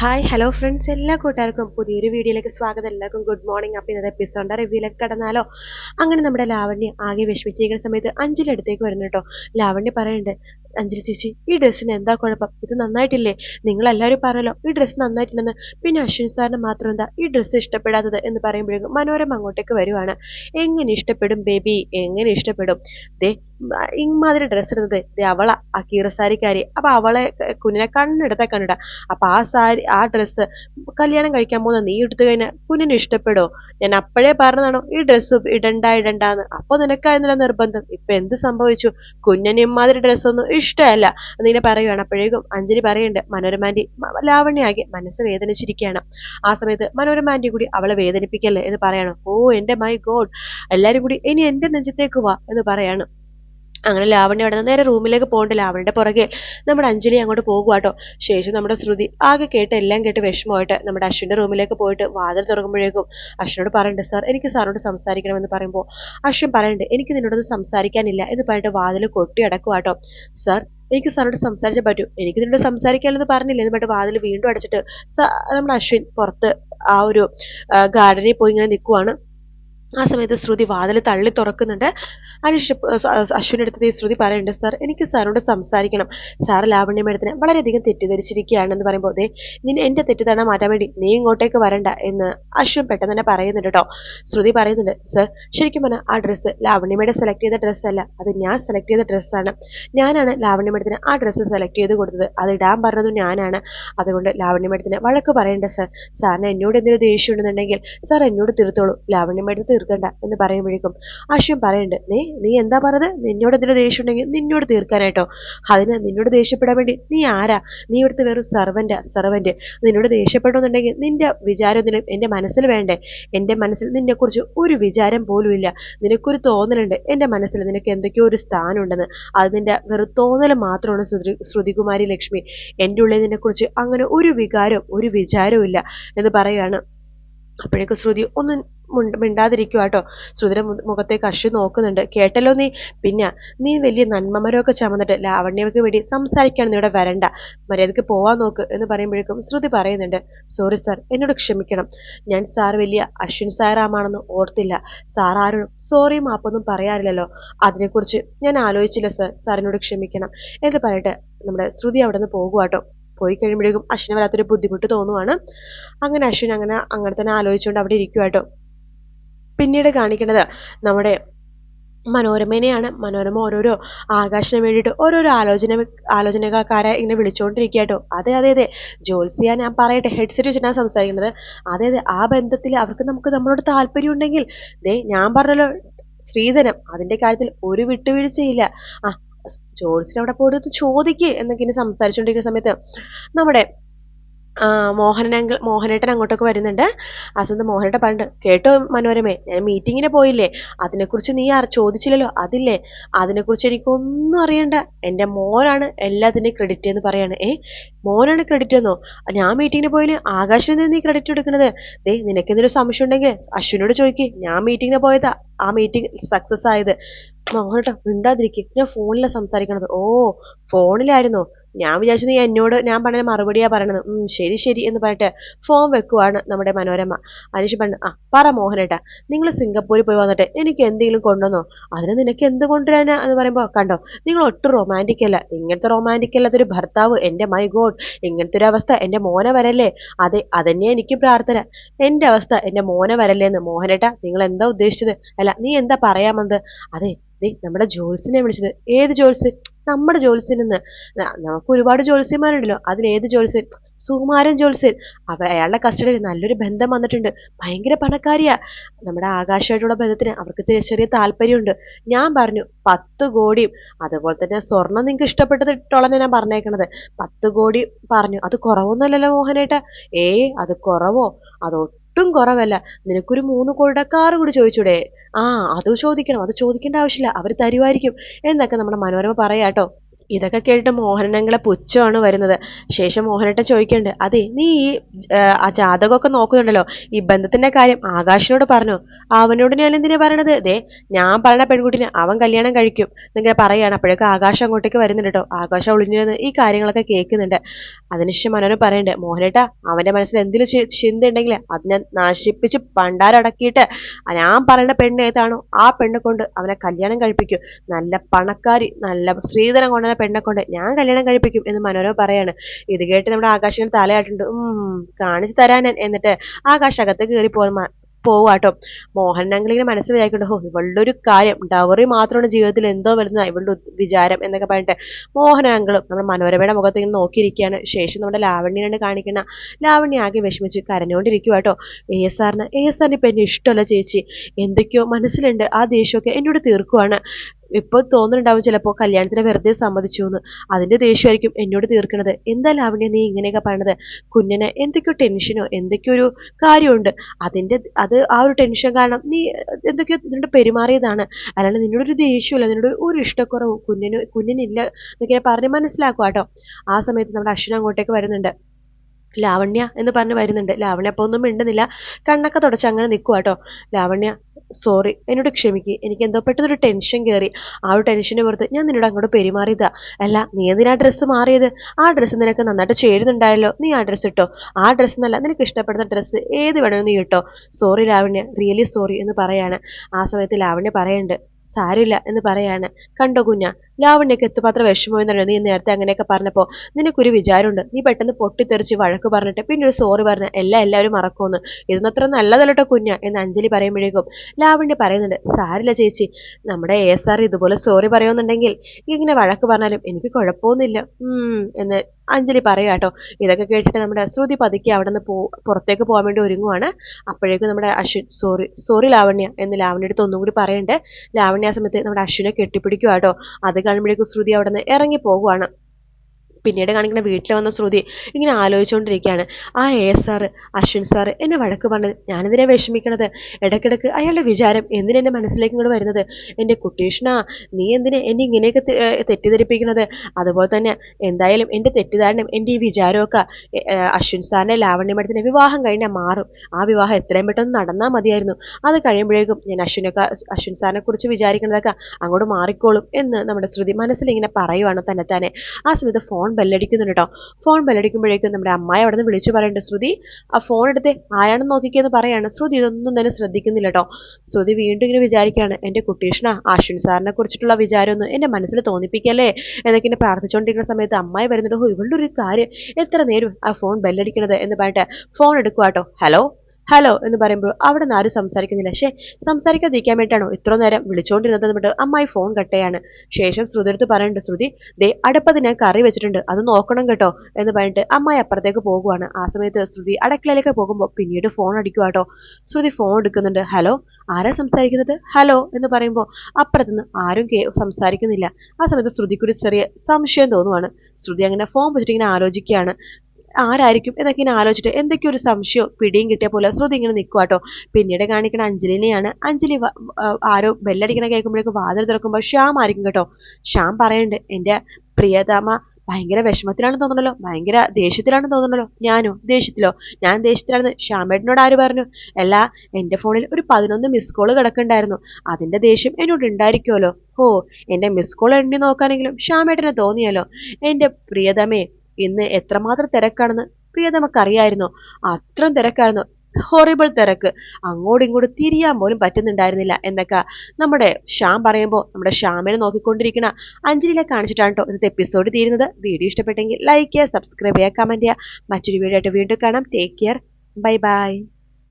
Hi hello friends എല്ലാ കൂട്ടുകാർക്കും പുതിയൊരു വീഡിയോയിലേക്ക് സ്വാഗതം. എല്ലാവർക്കും ഗുഡ് മോർണിംഗ് അപ്പോൾ ഇന്നത്തെ എപ്പിസോഡിന്റെ റിവ്യൂലൊക്കെ കടന്നാലോ? അങ്ങനെ നമ്മുടെ ലാവണ്യ ആകെ വിഷമിച്ചിരിക്കുന്ന സമയത്ത് അഞ്ചിലടുത്തേക്ക് വരുന്നു കേട്ടോ. ലാവണ്യ പറയുന്നുണ്ട് അഞ്ജലി ചേച്ചി ഈ ഡ്രസ്സിന് എന്താ കുഴപ്പം? ഇത് നന്നായിട്ടില്ലേ? നിങ്ങളെല്ലാവരും പറയലോ ഈ ഡ്രസ്സ് നന്നായിട്ടുണ്ടെന്ന് പിന്നെ അശ്വിൻ സാറിന് മാത്രം എന്താ ഈ ഡ്രസ്സ് ഇഷ്ടപ്പെടാത്തത് എന്ന് പറയുമ്പോഴേക്കും മനോരമ അങ്ങോട്ടേക്ക് വരുവാണ്. എങ്ങനെ ഇഷ്ടപ്പെടും ബേബി? എങ്ങനെ ഇഷ്ടപ്പെടും? ദേ ഇമാതിരി ഡ്രസ്സ് ഇടുന്നത്. ദേ അവള ആ കീറസാരിക്കാരി അപ്പൊ അവളെ കുഞ്ഞിനെ കണ്ണെടുത്ത കണ്ടിട അപ്പൊ ആ സാരി ആ ഡ്രസ്സ് കല്യാണം കഴിക്കാൻ പോകുന്ന നീ എടുത്തു കഴിഞ്ഞാൽ കുഞ്ഞിന് ഇഷ്ടപ്പെടോ? ഞാൻ അപ്പോഴേ പറഞ്ഞതാണോ ഈ ഡ്രസ്സ് ഇടണ്ട ഇടണ്ടാന്ന്. അപ്പോൾ നിനക്കായിരുന്നില്ല നിർബന്ധം. ഇപ്പൊ എന്ത് സംഭവിച്ചു? കുഞ്ഞിന് ഇമാതിരി ഡ്രസ്സൊന്നും ഇഷ്ടമല്ല. എന്നിങ്ങനെ പറയുകയാണ് അപ്പോഴേക്കും അഞ്ജലി പറയുന്നുണ്ട് മനോരമാന്റി ലാവണ്യാകെ മനസ്സ് വേദനിച്ചിരിക്കുകയാണ്. ആ സമയത്ത് മനോരമാന്റി കൂടി അവളെ വേദനിപ്പിക്കല്ലേ? എന്ന് പറയാണ്. ഓ എന്റെ മൈ ഗോഡ്. എല്ലാരും കൂടി ഇനി എന്റെ നെഞ്ചത്തേക്ക് വാ എന്ന് പറയാണ്. അങ്ങനെ ലാവണ്യ അവിടെ നിന്ന് നേരെ റൂമിലേക്ക് പോകണ്ട. ലാവണ്യയുടെ പുറകെ നമ്മുടെ അഞ്ജലി അങ്ങോട്ട് പോകുവാട്ടോ ശേഷം നമ്മുടെ ശ്രുതി ആകെ കേട്ട് എല്ലാം കേട്ട് വിഷമമായിട്ട് നമ്മുടെ അശ്വിന്റെ റൂമിലേക്ക് പോയിട്ട് വാതിൽ തുറക്കുമ്പോഴേക്കും അശ്വിനോട് പറയണ്ട സാർ എനിക്ക് സാറിനോട് സംസാരിക്കണമെന്ന് പറയുമ്പോൾ അശ്വിൻ പറയണ്ട് എനിക്ക് നിന്നോടൊന്നും സംസാരിക്കാനില്ല. എന്ന് പറഞ്ഞിട്ട് വാതിൽ കൊട്ടി അടക്കുവാട്ടോ സാർ എനിക്ക് സാറിനോട് സംസാരിച്ചാൽ പറ്റൂ. എനിക്ക് നിന്നോട് സംസാരിക്കാനെന്ന് പറഞ്ഞില്ല. എന്ന് പറഞ്ഞിട്ട് വാതിൽ വീണ്ടും അടച്ചിട്ട് നമ്മുടെ അശ്വിൻ പുറത്ത് ആ ഒരു ഗാർഡനിൽ പോയി ഇങ്ങനെ നിൽക്കുവാണ് ആ സമയത്ത് ശ്രുതി വാതിൽ തള്ളി തുറക്കുന്നുണ്ട്. അനുഷ് അശ്വിന്റെ അടുത്ത് ശ്രുതി പറയുന്നുണ്ട് സാർ എനിക്ക് സാറിനോട് സംസാരിക്കണം. സാർ ലാവണ്യ മേഡത്തിനെ വളരെയധികം തെറ്റിദ്ധരിച്ചിരിക്കുകയാണെന്ന് പറയുമ്പോൾ ദേ നിന്നെ എന്റെ തെറ്റിദ്ധാരണ മാറ്റാൻ വേണ്ടി നീ ഇങ്ങോട്ടേക്ക് വരണ്ട എന്ന് അശ്വിൻ പെട്ടെന്ന് തന്നെ പറയുന്നുണ്ട് കേട്ടോ ശ്രുതി പറയുന്നുണ്ട് സർ ശരിക്കും പറഞ്ഞാൽ ആ ഡ്രസ്സ് ലാവണ്യമേടെ സെലക്ട് ചെയ്ത ഡ്രസ്സല്ല അത് ഞാൻ സെലക്ട് ചെയ്ത ഡ്രസ്സാണ് ഞാനാണ് ലാവണ്യം എടുത്തിന് ആ ഡ്രസ്സ് സെലക്ട് ചെയ്ത് കൊടുത്തത്. അത് ഇടാൻ പറഞ്ഞതും ഞാനാണ്. അതുകൊണ്ട് ലാവണ്യം എടുത്തിന് വഴക്ക് പറയണ്ട സർ. സാറിന് എന്നോട് എന്തെങ്കിലും ദേഷ്യം ഉണ്ടെന്നുണ്ടെങ്കിൽ സാർ എന്നോട് തീർത്തോളൂ ലാവണ്യം മേഡത്തിന് തീർക്കണ്ട എന്ന് പറയുമ്പോഴേക്കും അശ്വിൻ പറയണ്ട് നീ നീ എന്താ പറഞ്ഞത്? നിന്നോട് എന്തിനോ ദേഷ്യം ഉണ്ടെങ്കിൽ നിന്നോട് തീർക്കാനായിട്ടോ? അതിന് നിന്നോട് ദേഷ്യപ്പെടാൻ വേണ്ടി നീ ആരാ? നീ ഇവിടുത്തെ വെറും സർവന്റ് സർവന്റ് നിന്നോട് ദേഷ്യപ്പെടണമെന്നുണ്ടെങ്കിൽ നിന്റെ വിചാരം എന്തിനും എന്റെ മനസ്സിൽ വേണ്ടേ? എന്റെ മനസ്സിൽ നിന്നെക്കുറിച്ച് ഒരു വിചാരം പോലും ഇല്ല. നിനക്കൊരു തോന്നലുണ്ട്. എന്റെ മനസ്സിൽ നിനക്ക് എന്തൊക്കെയോ ഒരു സ്ഥാനമുണ്ടെന്ന്. അത് നിന്റെ വെറും തോന്നൽ മാത്രമാണ് ശ്രുതി ശ്രുതികുമാരി ലക്ഷ്മി. എന്റെ ഉള്ളിൽ നിന്നെക്കുറിച്ച് അങ്ങനെ ഒരു വികാരം ഒരു വിചാരവും ഇല്ല എന്ന് പറയുകയാണ് അപ്പോഴേക്കും ശ്രുതി ഒന്ന് മിണ്ടാതിരിക്കുക കേട്ടോ ശ്രുതിയുടെ മുഖത്തേക്ക് അശ്വ നോക്കുന്നുണ്ട്. കേട്ടല്ലോ നീ? പിന്നെ നീ വലിയ നന്മമരമൊക്കെ ചമന്നിട്ട് ലാവണ്യവൊക്കെ വേണ്ടി സംസാരിക്കാണ് നീ ഇവിടെ വരണ്ട. മര്യാദയ്ക്ക് പോവാൻ നോക്ക് എന്ന് പറയുമ്പോഴേക്കും ശ്രുതി പറയുന്നുണ്ട്. സോറി സാർ എന്നോട് ക്ഷമിക്കണം. ഞാൻ സാർ വലിയ അശ്വിൻ സാറാമാണെന്ന് ഓർത്തില്ല. സാർ ആരോടും സോറി മാപ്പൊന്നും പറയാറില്ലല്ലോ. അതിനെക്കുറിച്ച് ഞാൻ ആലോചിച്ചില്ല സാർ സാറിനോട് ക്ഷമിക്കണം. എന്ന് പറയട്ടെ നമ്മുടെ ശ്രുതി അവിടെ നിന്ന് പോകുവാട്ടോ പോയി കഴിയുമ്പോഴേക്കും അശ്വിന് വല്ലാത്തൊരു ബുദ്ധിമുട്ട് തോന്നുവാണ്. അങ്ങനെ അശ്വിൻ അങ്ങനെ അങ്ങനെ തന്നെ ആലോചിച്ചുകൊണ്ട് അവിടെ ഇരിക്കുവാട്ടോ പിന്നീട് കാണിക്കുന്നത് നമ്മുടെ മനോരമേനെയാണ്. മനോരമ ഓരോരോ ആകാശത്തിന് വേണ്ടിയിട്ട് ഓരോരോ ആലോചന ആലോചനക്കാരെ ഇങ്ങനെ വിളിച്ചുകൊണ്ടിരിക്കുകയാട്ടോ അതെ അതെ അതെ. ജോത്സ്യ ഞാൻ പറയട്ടെ ഹെഡ്സെറ്റ് വെച്ചിട്ടാണ് സംസാരിക്കുന്നത്. അതെ അതെ ആ ബന്ധത്തിൽ അവർക്ക് നമുക്ക് നമ്മളോട് താല്പര്യം ഉണ്ടെങ്കിൽ ദേ ഞാൻ പറഞ്ഞല്ലോ ശ്രീധരം അതിന്റെ കാര്യത്തിൽ ഒരു വിട്ടുവീഴ്ചയില്ല. ആ ജോത്സ്യൻ അവിടെ പോയിട്ട് ചോദിക്ക് എന്നൊക്കെ ഇനി സംസാരിച്ചുകൊണ്ടിരിക്കുന്ന സമയത്ത് നമ്മുടെ മോഹനൻ മോഹനേട്ടൻ അങ്ങോട്ടൊക്കെ വരുന്നുണ്ട്. സ്വന്തം മോഹനേട്ടൻ പറഞ്ഞിട്ട് കേട്ടോ മനോരമേ ഞാൻ മീറ്റിങ്ങിന് പോയില്ലേ? അതിനെക്കുറിച്ച് നീ ആ ചോദിച്ചില്ലല്ലോ? അതില്ലേ? അതിനെക്കുറിച്ച് എനിക്കൊന്നും അറിയണ്ട. എന്റെ മോനാണ് എല്ലാത്തിന്റെയും ക്രെഡിറ്റ് എന്ന് പറയാണ്. ഏ മോനാണ് ക്രെഡിറ്റ് എന്നോ? ഞാൻ മീറ്റിങ്ങിന് പോയില്ല? ആകാശിന് നീ ക്രെഡിറ്റ് എടുക്കുന്നത്. ദേ നിനക്ക് സംശയം ഉണ്ടെങ്കിൽ അശ്വിനോട് ചോദിക്ക്. ഞാൻ മീറ്റിങ്ങിന് പോയതാ. ആ മീറ്റിംഗ് സക്സസ് ആയത്. മോഹനേട്ടാ മിണ്ടാതിരിക്കും. ഞാൻ ഫോണിലാണ് സംസാരിക്കണത്. ഓ ഫോണിലായിരുന്നോ ഞാൻ വിചാരിച്ചു നീ എന്നോട് ഞാൻ പറഞ്ഞ മറുപടിയാ പറയണത്. ശരി ശരി എന്ന് പറഞ്ഞിട്ട് ഫോൺ വെക്കുവാണ് നമ്മുടെ മനോരമ. അനീഷ് പറഞ്ഞു ആ പറ മോഹനേട്ടാ നിങ്ങൾ സിംഗപ്പൂരിൽ പോയി വന്നിട്ട് എനിക്ക് എന്തെങ്കിലും കൊണ്ടുവന്നോ? അതിന് നിനക്ക് എന്ത് കൊണ്ടുവരാനാ? എന്ന് പറയുമ്പോൾ കണ്ടോ നിങ്ങൾ ഒട്ടും റൊമാന്റിക് അല്ല. ഇങ്ങനത്തെ റൊമാന്റിക് അല്ലാത്തൊരു ഭർത്താവ് എന്റെ മൈ ഗോഡ് ഇങ്ങനത്തെ ഒരു അവസ്ഥ എന്റെ മോനെ വരല്ലേ? അതെ അതന്നെ എനിക്ക് പ്രാർത്ഥന. എന്റെ അവസ്ഥ എന്റെ മോനെ വരല്ലേ എന്ന് മോഹനേട്ടാ നിങ്ങൾ എന്താ ഉദ്ദേശിച്ചത്? അല്ല നീ എന്താ പറയാമെന്നത് അതെ നീ നമ്മുടെ ജോൽസിനെ വിളിച്ചത്. ഏത് ജോൽസ് നമ്മുടെ ജോത്സ്യനെന്ന്. നമുക്ക് ഒരുപാട് ജോത്സ്യന്മാരുണ്ടല്ലോ. ഏത് ജോത്സ്യൻ? സുകുമാരൻ ജോത്സ്യൻ. അവ അയാളുടെ കസ്റ്റഡിയിൽ നല്ലൊരു ബന്ധം വന്നിട്ടുണ്ട്. ഭയങ്കര പണക്കാരിയാ. നമ്മുടെ ആകാശമായിട്ടുള്ള ബന്ധത്തിന് അവർക്ക് ചെറിയ താല്പര്യമുണ്ട്. ഞാൻ പറഞ്ഞു പത്ത് കോടിയും അതുപോലെ തന്നെ സ്വർണം നിങ്ങൾക്ക് ഇഷ്ടപ്പെട്ടത് ഇട്ടോളനെ ഞാൻ പറഞ്ഞേക്കണത്. പത്ത് കോടി പറഞ്ഞു. അത് കുറവൊന്നുമല്ലല്ലോ മോഹനേട്ട. ഏ അത് കുറവോ? അതോ ഒട്ടും കുറവല്ല. നിനക്കൊരു മൂന്ന് കോടിയുടെ കാർ കൂടി ചോദിച്ചൂടെ? ആ അത് ചോദിക്കണം. അത് ചോദിക്കേണ്ട ആവശ്യമില്ല. അവർ തരുമായിരിക്കും എന്നൊക്കെ നമ്മുടെ മനോരമ പറയാട്ടോ. ഇതൊക്കെ കേട്ടിട്ട് മോഹനങ്ങളെ പുച്ഛമാണ് വരുന്നത്. ശേഷം മോഹനേട്ടൻ ചോദിക്കണ്ട് അതെ നീ ഈ ആ ജാതകമൊക്കെ നോക്കുന്നുണ്ടല്ലോ ഈ ബന്ധത്തിന്റെ കാര്യം ആകാശിനോട് പറഞ്ഞു. അവനോട് ഞാൻ എന്തിനാ പറയണത്? ദേ ഞാൻ പറഞ്ഞ പെൺകുട്ടിനെ അവൻ കല്യാണം കഴിക്കും. എന്നിങ്ങനെ പറയാണ് അപ്പോഴേക്കും ആകാശം അങ്ങോട്ടേക്ക് വരുന്നുണ്ട് കേട്ടോ. ആകാശം ഒളിഞ്ഞിരുന്ന് ഈ കാര്യങ്ങളൊക്കെ കേൾക്കുന്നുണ്ട്. അതിനുശേഷം മനോനെ പറയണ്ട് മോഹനേട്ടാ അവന്റെ മനസ്സിൽ എന്തെങ്കിലും ചിന്ത ഉണ്ടെങ്കിൽ അതിനെ നശിപ്പിച്ച് പണ്ടാരടക്കിയിട്ട് ഞാൻ പറയുന്ന പെണ്ണ് ഏതാണോ ആ പെണ്ണെ കൊണ്ട് അവനെ കല്യാണം കഴിപ്പിക്കും. നല്ല പണക്കാരി നല്ല സ്ത്രീധനം കൊണ്ടുവന്ന പെണ്ണെ കൊണ്ട് ഞാൻ കല്യാണം കഴിപ്പിക്കും എന്ന് മനോരമ പറയാണ്. ഇത് കേട്ട് നമ്മുടെ ആകാശിന് തലയായിട്ടുണ്ട് കാണിച്ചു തരാൻ എന്നിട്ട് ആകാശ് അകത്ത് കയറി പോകുന്ന പോവാട്ടോ മോഹൻലാലിങ്ങനെ മനസ്സ് വിചാരിക്കുന്നുണ്ട്. ഓ ഇവളുടെ ഒരു കാര്യം. ഡവറി മാത്രമാണ് ജീവിതത്തിൽ എന്തോ വരുന്നത് ഇവളുടെ വിചാരം എന്നൊക്കെ പറഞ്ഞിട്ട് മോഹനാങ്കിളും നമ്മുടെ മനോരമയുടെ മുഖത്ത് ഇങ്ങനെ നോക്കിയിരിക്കുകയാണ്. ശേഷം നമ്മുടെ ലാവണ്യാണ് കാണിക്കുന്ന. ലാവണ്യ ആകെ വിഷമിച്ച് കരഞ്ഞുകൊണ്ടിരിക്കുക കേട്ടോ എ എസ് ആറിന് എ എസ് ആറിന് ഇപ്പം എന്നെ ഇഷ്ടമല്ല ചേച്ചി. എന്തൊക്കെയോ മനസ്സിലുണ്ട്. ആ ദേഷ്യമൊക്കെ എന്നോട് തീർക്കുവാണ്. ഇപ്പോൾ തോന്നുന്നുണ്ടാവും ചിലപ്പോൾ കല്യാണത്തിന് വെറുതെ സമ്മതിച്ചു എന്ന് അതിന്റെ ദേഷ്യമായിരിക്കും എന്നോട് തീർക്കണത്. എന്താ ലാവണ്യ നീ ഇങ്ങനെയൊക്കെ പറയണത്? കുഞ്ഞിന് എന്തൊക്കെയോ ടെൻഷനോ എന്തൊക്കെയോ ഒരു കാര്യമുണ്ട്. അതിന്റെ അത് ആ ഒരു ടെൻഷൻ കാരണം നീ എന്തൊക്കെയോ നിന്നോട് പെരുമാറിയതാണ്. അല്ലാണ്ട് നിന്നോടൊരു ദേഷ്യമില്ല നിന്നോട് ഒരു ഇഷ്ടക്കുറവ് കുഞ്ഞിന് കുഞ്ഞിനില്ല എന്നൊക്കെ പറഞ്ഞ് മനസ്സിലാക്കുക കേട്ടോ. ആ സമയത്ത് നമ്മുടെ അശ്വിൻ അങ്ങോട്ടേക്ക് വരുന്നുണ്ട്. ലാവണ്യ എന്ന് പറഞ്ഞ് വരുന്നുണ്ട്. ലാവണ്യ അപ്പോൾ ഒന്നും മിണ്ടുന്നില്ല. കണ്ണൊക്കെ തുടച്ച് അങ്ങനെ നിൽക്കുക കേട്ടോ. ലാവണ്യ സോറി എന്നോട് ക്ഷമിക്കുക എനിക്ക് എന്തോ പെട്ടെന്നൊരു ടെൻഷൻ കയറി ആ ഒരു ടെൻഷനെ പുറത്ത് ഞാൻ നിന്നോട് അങ്ങോട്ട് പെരുമാറിയതാ. അല്ല നീ എന്തിനാ ഡ്രസ്സ് മാറിയത്? ആ ഡ്രസ്സ് നിനക്ക് നന്നായിട്ട് ചേരുന്നുണ്ടായല്ലോ. നീ ആ ഡ്രസ്സ് ഇട്ടോ? ആ ഡ്രസ്സ് എന്നല്ല നിനക്ക് ഇഷ്ടപ്പെടുന്ന ഡ്രസ്സ് ഏത് വേണമെന്ന് നീ ഇട്ടോ? സോറി ലാവണ്യ. റിയലി സോറി എന്ന് പറയാണ്. ആ സമയത്ത് ലാവണ്യ പറയുന്നുണ്ട് സാരില്ല എന്ന് പറയാണ്. കണ്ടോ കുഞ്ഞ ലാവണ്യക്ക് എത്തുപാത്ര വിഷമമെന്നറിയോ നീ നേരത്തെ അങ്ങനെയൊക്കെ പറഞ്ഞപ്പോൾ നിനക്കൊരു വിചാരമുണ്ട്. നീ പെട്ടെന്ന് പൊട്ടിത്തെറിച്ച് വഴക്ക് പറഞ്ഞിട്ട് പിന്നെ ഒരു സോറി പറഞ്ഞ എല്ലാം എല്ലാവരും മറക്കുമെന്ന്. ഇതൊന്നും അത്ര നല്ലതല്ലട്ടോ കുഞ്ഞ എന്ന് അഞ്ജലി പറയുമ്പോഴേക്കും ലാവണ്യ പറയുന്നുണ്ട് സാരില്ല ചേച്ചി നമ്മുടെ എ സാർ ഇതുപോലെ സോറി പറയുമെന്നുണ്ടെങ്കിൽ ഇങ്ങനെ വഴക്ക് പറഞ്ഞാലും എനിക്ക് കുഴപ്പമൊന്നുമില്ല. എന്ന് അഞ്ജലി പറയുക കേട്ടോ. ഇതൊക്കെ കേട്ടിട്ട് നമ്മുടെ ശ്രുതി പതുക്കെ അവിടെ നിന്ന് പോ പുറത്തേക്ക് പോകാൻ വേണ്ടി ഒരുങ്ങുവാണ്. അപ്പോഴേക്കും നമ്മുടെ അശ്വിൻ സോറി സോറി ലാവണ്യ എന്ന് ലാവണ്യ അടുത്ത് ഒന്നും കൂടി പറയണ്ടേ. ലാവണ്യ സമയത്ത് നമ്മുടെ അശ്വിനെ കെട്ടിപ്പിടിക്കുക കേട്ടോ. അത് കാണുമ്പോഴേക്കും ശ്രുതി അവിടെ നിന്ന് ഇറങ്ങി പോകുവാണ്. പിന്നീട് കാണിക്കുന്ന വീട്ടിൽ വന്ന ശ്രുതി ഇങ്ങനെ ആലോചിച്ചുകൊണ്ടിരിക്കുകയാണ് ആ A S R Ashwin sir എന്നെ വഴക്ക് പറഞ്ഞത്. ഞാനെന്തിനാ വിഷമിക്കണത്? ഇടയ്ക്കിടയ്ക്ക് അയാളുടെ വിചാരം എന്തിനെന്റെ മനസ്സിലേക്ക് ഇങ്ങോട്ട് വരുന്നത്? എന്റെ കുട്ടീഷ്ണ നീ എന്തിനെ എന്നെ ഇങ്ങനെയൊക്കെ തെറ്റിദ്ധരിപ്പിക്കുന്നത് അതുപോലെ തന്നെ എന്തായാലും എന്റെ തെറ്റിദ്ധാരണയും എന്റെ ഈ വിചാരമൊക്കെ അശ്വിൻ സാറിന്റെ ലാവണ്യ മഠത്തിന്റെ വിവാഹം കഴിഞ്ഞാൽ മാറും. ആ വിവാഹം എത്രയും പെട്ടെന്ന് നടന്നാൽ മതിയായിരുന്നു. അത് കഴിയുമ്പോഴേക്കും ഞാൻ അശ്വിനൊക്കെ അശ്വിൻ സാറിനെ കുറിച്ച് വിചാരിക്കുന്നതൊക്കെ അങ്ങോട്ട് മാറിക്കോളും എന്ന് നമ്മുടെ ശ്രുതി മനസ്സിൽ ഇങ്ങനെ പറയുവാണ് തന്നെ തന്നെ ആ സമയത്ത് ഫോൺ ബെല്ലടിക്കുന്നുണ്ട് കേട്ടോ ഫോൺ ബെല്ലടിക്കുമ്പോഴേക്കും നമ്മുടെ അമ്മായി അവിടെ നിന്ന് വിളിച്ചു പറയുന്നുണ്ട് ശ്രുതി. ആ ഫോൺ എടുത്ത് ആരാണെന്ന് നോക്കിക്കെന്ന് പറയാണ്. ശ്രുതി ഇതൊന്നും തന്നെ ശ്രദ്ധിക്കുന്നില്ല കേട്ടോ ശ്രുതി വീണ്ടും ഇങ്ങനെ വിചാരിക്കുകയാണ് എന്റെ കുട്ടീഷ്ണ അശ്വിൻ സാറിനെ കുറിച്ചിട്ടുള്ള വിചാരമൊന്നും എന്റെ മനസ്സിൽ തോന്നിപ്പിക്കല്ലേ? എന്നൊക്കെ ഇങ്ങനെ പ്രാർത്ഥിച്ചുകൊണ്ടിരിക്കുന്ന സമയത്ത് അമ്മായി വരുന്നുണ്ട്. ഇവളുടെ ഒരു കാര്യം. എത്ര നേരം ആ ഫോൺ ബെല്ലടിക്കണത് എന്ന് പറഞ്ഞിട്ട് ഫോൺ എടുക്കുക കേട്ടോ ഹലോ ഹലോ എന്ന് പറയുമ്പോൾ അവിടെ നിന്ന് ആരും സംസാരിക്കുന്നില്ല. പക്ഷേ സംസാരിക്കാതിരിക്കാൻ വേണ്ടിയിട്ടാണോ ഇത്ര നേരം വിളിച്ചുകൊണ്ടിരുന്നത് എന്നിട്ട് അമ്മായി ഫോൺ കട്ടയാണ് ശേഷം ശ്രുതി എടുത്ത് പറയുന്നുണ്ട് ശ്രുതി ദേ അടുപ്പത് ഞാൻ കറി വെച്ചിട്ടുണ്ട് അത് നോക്കണം കേട്ടോ എന്ന് പറഞ്ഞിട്ട് അമ്മായി അപ്പുറത്തേക്ക് പോകുവാണ്. ആ സമയത്ത് ശ്രുതി അടക്കളയിലേക്ക് പോകുമ്പോൾ പിന്നീട് ഫോൺ അടിക്കുക കേട്ടോ. ശ്രുതി ഫോൺ എടുക്കുന്നുണ്ട് ഹലോ ആരാ സംസാരിക്കുന്നത്? ഹലോ എന്ന് പറയുമ്പോൾ അപ്പുറത്തുനിന്ന് ആരും സംസാരിക്കുന്നില്ല. ആ സമയത്ത് ശ്രുതിക്കൊരു ചെറിയ സംശയം തോന്നുവാണ്. ശ്രുതി അങ്ങനെ ഫോൺ വെച്ചിട്ട് ഇങ്ങനെ ആലോചിക്കുകയാണ്. ആരായിരിക്കും എന്നൊക്കെ ഇങ്ങനെ ആലോചിച്ചിട്ട് എന്തൊക്കെയോ ഒരു സംശയം പിടിയും കിട്ടിയ പോലെ ശ്രുതി ഇങ്ങനെ നിൽക്കുക കേട്ടോ പിന്നീട് കാണിക്കുന്ന അഞ്ജലിനെയാണ്. അഞ്ജലി ആരോ ബെല്ലടിക്കണ കേൾക്കുമ്പോഴേക്കും വാതിൽ തുറക്കുമ്പോൾ ശ്യാം ആയിരിക്കും കേട്ടോ. ശ്യാം പറയുന്നുണ്ട് എന്റെ പ്രിയതമ ഭയങ്കര വിഷമത്തിലാണെന്ന് തോന്നണല്ലോ ഭയങ്കര ദേഷ്യത്തിലാണെന്ന് തോന്നണല്ലോ ഞാനോ? ദേഷ്യത്തിലോ? ഞാൻ ദേഷ്യത്തിലാണെന്ന് ശ്യാമേട്ടനോട് ആര് പറഞ്ഞു? അല്ല എന്റെ ഫോണിൽ ഒരു പതിനൊന്ന് മിസ് കോൾ കിടക്കുന്നുണ്ടായിരുന്നു. അതിന്റെ ദേഷ്യം എന്നോട് ഉണ്ടായിരിക്കുമല്ലോ ഓ എന്റെ മിസ് കോൾ എണ്ണി നോക്കാനെങ്കിലും ശ്യാമേട്ടനെ തോന്നിയല്ലോ. എന്റെ പ്രിയതമേ ഇന്ന് എത്രമാത്രം തിരക്കാണെന്ന് പ്രിയതമക്കറിയായിരുന്നോ അത്രയും തിരക്കായിരുന്നു. ഹൊറിബിൾ തിരക്ക്. അങ്ങോട്ടും ഇങ്ങോട്ടും തിരിയാൻ പോലും പറ്റുന്നുണ്ടായിരുന്നില്ല എന്നൊക്കെ നമ്മുടെ ശ്യാം പറയുമ്പോൾ നമ്മുടെ ശ്യാമിനെ നോക്കിക്കൊണ്ടിരിക്കണ അഞ്ജലിയിലെ കാണിച്ചിട്ടാണ് കേട്ടോ ഇന്നത്തെ എപ്പിസോഡ് തീരുന്നത്. വീഡിയോ ഇഷ്ടപ്പെട്ടെങ്കിൽ ലൈക്ക് ചെയ്യുക സബ്സ്ക്രൈബ് ചെയ്യുക കമന്റ് ചെയ്യുക. മറ്റൊരു വീഡിയോ ആയിട്ട് വീണ്ടും കാണാം. Take care bye bye